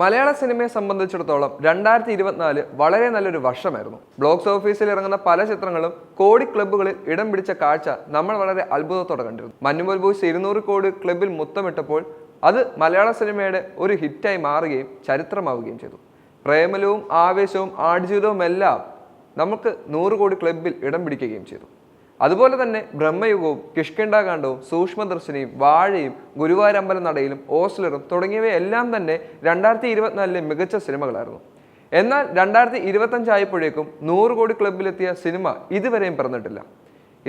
മലയാള സിനിമയെ സംബന്ധിച്ചിടത്തോളം രണ്ടായിരത്തി ഇരുപത്തിനാല് വളരെ നല്ലൊരു വർഷമായിരുന്നു. ബ്ലോക്സ് ഓഫീസിൽ ഇറങ്ങുന്ന പല ചിത്രങ്ങളും കോടി ക്ലബ്ബുകളിൽ ഇടം പിടിച്ച കാഴ്ച നമ്മൾ വളരെ അത്ഭുതത്തോടെ കണ്ടിരുന്നു. മഞ്ഞുമൽ ബോയ്സ് ഇരുന്നൂറ് കോടി ക്ലബ്ബിൽ മുത്തമിട്ടപ്പോൾ അത് മലയാള സിനിമയുടെ ഒരു ഹിറ്റായി മാറുകയും ചരിത്രമാവുകയും ചെയ്തു. പ്രേമലവും ആവേശവും ആടുജീവിതവും എല്ലാം നമുക്ക് നൂറ് കോടി ക്ലബ്ബിൽ ഇടം പിടിക്കുകയും ചെയ്തു. അതുപോലെ തന്നെ ബ്രഹ്മയുഗവും കിഷ്കിണ്ടാകാന്ഡവും സൂക്ഷ്മദർശിനിയും വാഴയും ഗുരുവായൂരമ്പലം നടയിലും ഓസ്ലറും തുടങ്ങിയവയെല്ലാം തന്നെ രണ്ടായിരത്തി ഇരുപത്തിനാലിലെ മികച്ച സിനിമകളായിരുന്നു. എന്നാൽ രണ്ടായിരത്തി ഇരുപത്തഞ്ചായപ്പോഴേക്കും നൂറ് കോടി ക്ലബിലെത്തിയ സിനിമ ഇതുവരെയും പിറന്നിട്ടില്ല.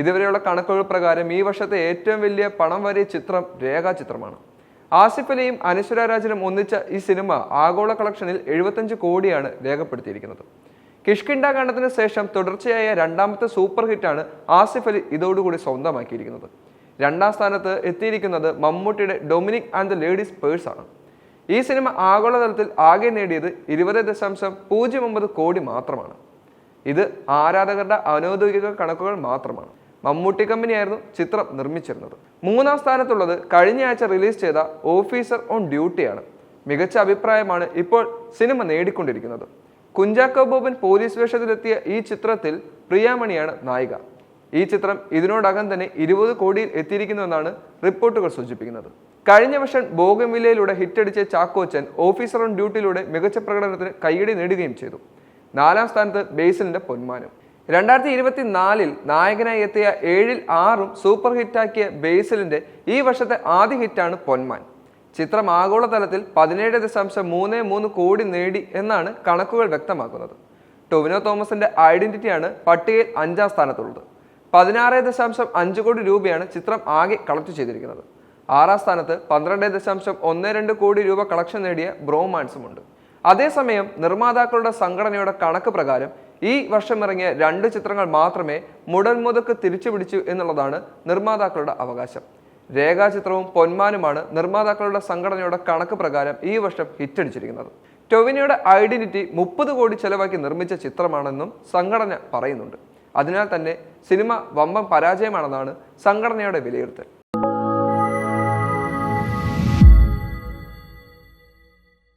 ഇതുവരെയുള്ള കണക്കുകൾ പ്രകാരം ഈ വർഷത്തെ ഏറ്റവും വലിയ പണം വരിയ ചിത്രം രേഖാചിത്രമാണ്. ആസിഫ് അലിയും അനശ്വര രാജനും ഒന്നിച്ച ഈ സിനിമ ആഗോള കളക്ഷനിൽ എഴുപത്തഞ്ച് കോടിയാണ് രേഖപ്പെടുത്തിയിരിക്കുന്നത്. കിഷ്കിണ്ടാകാന്ഡത്തിന് ശേഷം തുടർച്ചയായ രണ്ടാമത്തെ സൂപ്പർ ഹിറ്റാണ് ആസിഫ് അലി ഇതോടുകൂടി സ്വന്തമാക്കിയിരിക്കുന്നത്. രണ്ടാം സ്ഥാനത്ത് എത്തിയിരിക്കുന്നത് മമ്മൂട്ടിയുടെ Dominic and the ladies purse ആണ്. ഈ സിനിമ ആഗോളതലത്തിൽ ആകെ നേടിയത് ഇരുപത് ദശാംശം പൂജ്യം ഒമ്പത് കോടി മാത്രമാണ്. ഇത് ആരാധകരുടെ അനൗദ്യോഗിക കണക്കുകൾ മാത്രമാണ്. മമ്മൂട്ടി കമ്പനിയായിരുന്നു ചിത്രം നിർമ്മിച്ചിരുന്നത്. മൂന്നാം സ്ഥാനത്തുള്ളത് കഴിഞ്ഞ ആഴ്ച റിലീസ് ചെയ്ത ഓഫീസർ ഓൺ ഡ്യൂട്ടിയാണ്. മികച്ച അഭിപ്രായമാണ് ഇപ്പോൾ സിനിമ നേടിക്കൊണ്ടിരിക്കുന്നത്. കുഞ്ചാക്കോ ബോബൻ പോലീസ് വേഷത്തിലെത്തിയ ഈ ചിത്രത്തിൽ പ്രിയാമണിയാണ് നായിക. ഈ ചിത്രം ഇതിനോടകം തന്നെ ഇരുപത് കോടിയിൽ എത്തിയിരിക്കുന്നുവെന്നാണ് റിപ്പോർട്ടുകൾ സൂചിപ്പിക്കുന്നത്. കഴിഞ്ഞ വർഷം ബോഗംവില്ലയിലൂടെ ഹിറ്റടിച്ച ചാക്കോച്ചൻ ഓഫീസർ ഓൺ ഡ്യൂട്ടിയിലൂടെ മികച്ച പ്രകടനത്തിന് കൈയടി നേടുകയും ചെയ്തു. നാലാം സ്ഥാനത്ത് ബേസിലിന്റെ പൊന്മാനം. രണ്ടായിരത്തി ഇരുപത്തി നാലിൽ നായകനായി എത്തിയ ഏഴിൽ ആറും സൂപ്പർ ഹിറ്റാക്കിയ ബേസിലിന്റെ ഈ വർഷത്തെ ആദ്യ ഹിറ്റാണ് പൊന്മാൻ. ചിത്രം ആഗോളതലത്തിൽ പതിനേഴ് ദശാംശം മൂന്ന് മൂന്ന് കോടി നേടി എന്നാണ് കണക്കുകൾ വ്യക്തമാക്കുന്നത്. ടൊവിനോ തോമസിന്റെ ഐഡന്റിറ്റിയാണ് പട്ടികയിൽ അഞ്ചാം സ്ഥാനത്തുള്ളത്. പതിനാറ് ദശാംശം അഞ്ച് കോടി രൂപയാണ് ചിത്രം ആകെ കളക്ട് ചെയ്തിരിക്കുന്നത്. ആറാം സ്ഥാനത്ത് പന്ത്രണ്ട് ദശാംശം ഒന്ന് രണ്ട് കോടി രൂപ കളക്ഷൻ നേടിയ ബ്രോമാൻസും ഉണ്ട് അതേസമയം നിർമ്മാതാക്കളുടെ സംഘടനയുടെ കണക്ക് പ്രകാരം ഈ വർഷം ഇറങ്ങിയ രണ്ട് ചിത്രങ്ങൾ മാത്രമേ മുടൽ മുതക്ക് തിരിച്ചു പിടിച്ചു എന്നുള്ളതാണ് നിർമ്മാതാക്കളുടെ അവകാശം. രേഖാചിത്രവും പൊന്മാനുമാണ് നിർമ്മാതാക്കളുടെ സംഘടനയുടെ കണക്ക് പ്രകാരം ഈ വർഷം ഹിറ്റടിച്ചിരിക്കുന്നത്. ടൊവിനോയുടെ ഐഡന്റിറ്റി മുപ്പത് കോടി ചെലവാക്കി നിർമ്മിച്ച ചിത്രമാണെന്നും സംഘടന പറയുന്നുണ്ട്. അതിനാൽ തന്നെ സിനിമ വമ്പം പരാജയമാണെന്നാണ് സംഘടനയുടെ വിലയിരുത്തൽ.